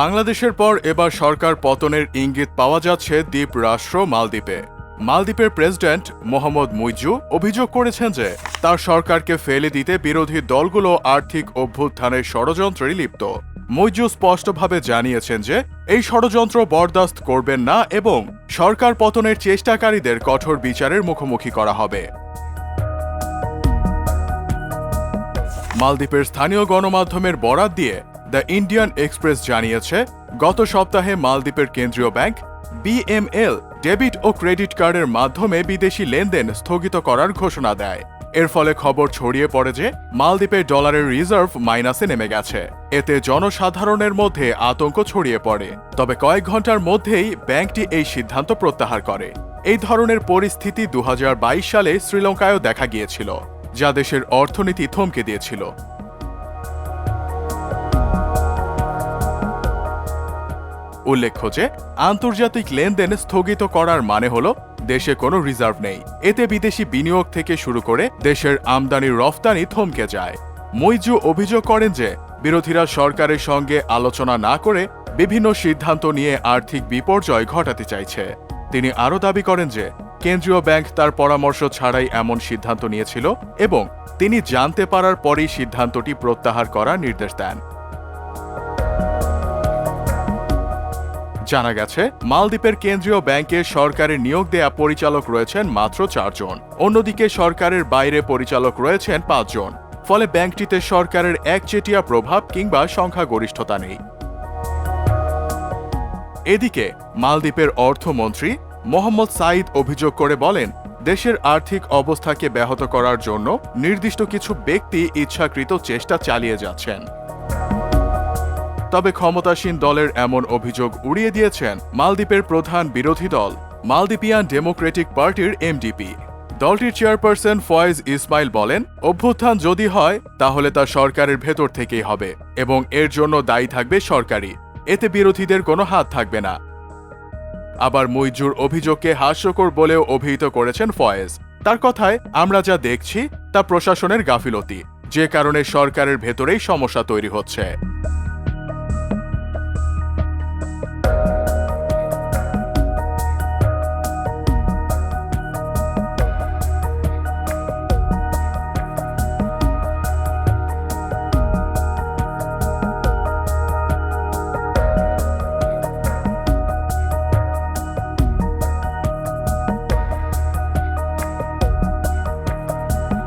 বাংলাদেশের পর এবার সরকার পতনের ইঙ্গিত পাওয়া যাচ্ছে দ্বীপ রাষ্ট্র মালদ্বীপে। মালদ্বীপের প্রেসিডেন্ট মোহাম্মদ মুইজু অভিযোগ করেছেন যে, তার সরকারকে ফেলে দিতে বিরোধী দলগুলো আর্থিক অভ্যুত্থানের ষড়যন্ত্রে লিপ্ত। মৈজু স্পষ্টভাবে জানিয়েছেন যে, এই ষড়যন্ত্র বরদাস্ত করবেন না এবং সরকার পতনের চেষ্টাকারীদের কঠোর বিচারের মুখোমুখি করা হবে। মালদ্বীপের স্থানীয় গণমাধ্যমের বরাত দিয়ে দ্য ইন্ডিয়ান এক্সপ্রেস জানিয়েছে, গত সপ্তাহে মালদ্বীপের কেন্দ্রীয় ব্যাংক বিএমএল ডেবিট ও ক্রেডিট কার্ডের মাধ্যমে বিদেশি লেনদেন স্থগিত করার ঘোষণা দেয়। এর ফলে খবর ছড়িয়ে পড়ে যে মালদ্বীপের ডলারের রিজার্ভ মাইনাসে নেমে গেছে। এতে জনসাধারণের মধ্যে আতঙ্ক ছড়িয়ে পড়ে। তবে কয়েক ঘণ্টার মধ্যেই ব্যাংকটি এই সিদ্ধান্ত প্রত্যাহার করে। এই ধরনের পরিস্থিতি দু হাজার বাইশ সালে শ্রীলঙ্কায়ও দেখা গিয়েছিল, যা দেশের অর্থনীতি থমকে দিয়েছিল। উল্লেখ্য যে, আন্তর্জাতিক লেনদেন স্থগিত করার মানে হল, দেশে কোনো রিজার্ভ নেই। এতে বিদেশি বিনিয়োগ থেকে শুরু করে দেশের আমদানি রফতানি থমকে যায়। মইজু অভিযোগ করেন যে, বিরোধীরা সরকারের সঙ্গে আলোচনা না করে বিভিন্ন সিদ্ধান্ত নিয়ে আর্থিক বিপর্যয় ঘটাতে চাইছে। তিনি আরও দাবি করেন যে, কেন্দ্রীয় ব্যাংক তার পরামর্শ ছাড়াই এমন সিদ্ধান্ত নিয়েছিল এবং তিনি জানতে পারার পরই সিদ্ধান্তটি প্রত্যাহার করার নির্দেশ দেন। জানা গেছে, মালদ্বীপের কেন্দ্রীয় ব্যাংকে সরকারের নিয়োগ দেয়া পরিচালক রয়েছেন মাত্র চারজন। অন্যদিকে সরকারের বাইরে পরিচালক রয়েছেন পাঁচজন। ফলে ব্যাংকটিতে সরকারের একচেটিয়া প্রভাব কিংবা সংখ্যাগরিষ্ঠতা নেই। এদিকে, মালদ্বীপের অর্থমন্ত্রী মোহাম্মদ সাঈদ অভিযোগ করে বলেন, দেশের আর্থিক অবস্থাকে ব্যাহত করার জন্য নির্দিষ্ট কিছু ব্যক্তি ইচ্ছাকৃত চেষ্টা চালিয়ে যাচ্ছেন। তবে ক্ষমতাসীন দলের এমন অভিযোগ উড়িয়ে দিয়েছেন মালদ্বীপের প্রধান বিরোধী দল, মালদ্বীপিয়ান ডেমোক্রেটিক পার্টির এমডিপি। দলটির চেয়ারপারসন ফয়েজ ইসমাইল বলেন, অভ্যুত্থান যদি হয়, তাহলে তা সরকারের ভেতর থেকেই হবে এবং এর জন্য দায়ী থাকবে সরকারি এতে বিরোধীদের কোনো হাত থাকবে না। আবার মইজুর অভিযোগকে হাস্যকর বলেও অভিহিত করেছেন ফয়েজ। তার কথায়, আমরা যা দেখছি, তা প্রশাসনের গাফিলতি। যে কারণে সরকারের ভেতরেই সমস্যা তৈরি হচ্ছে।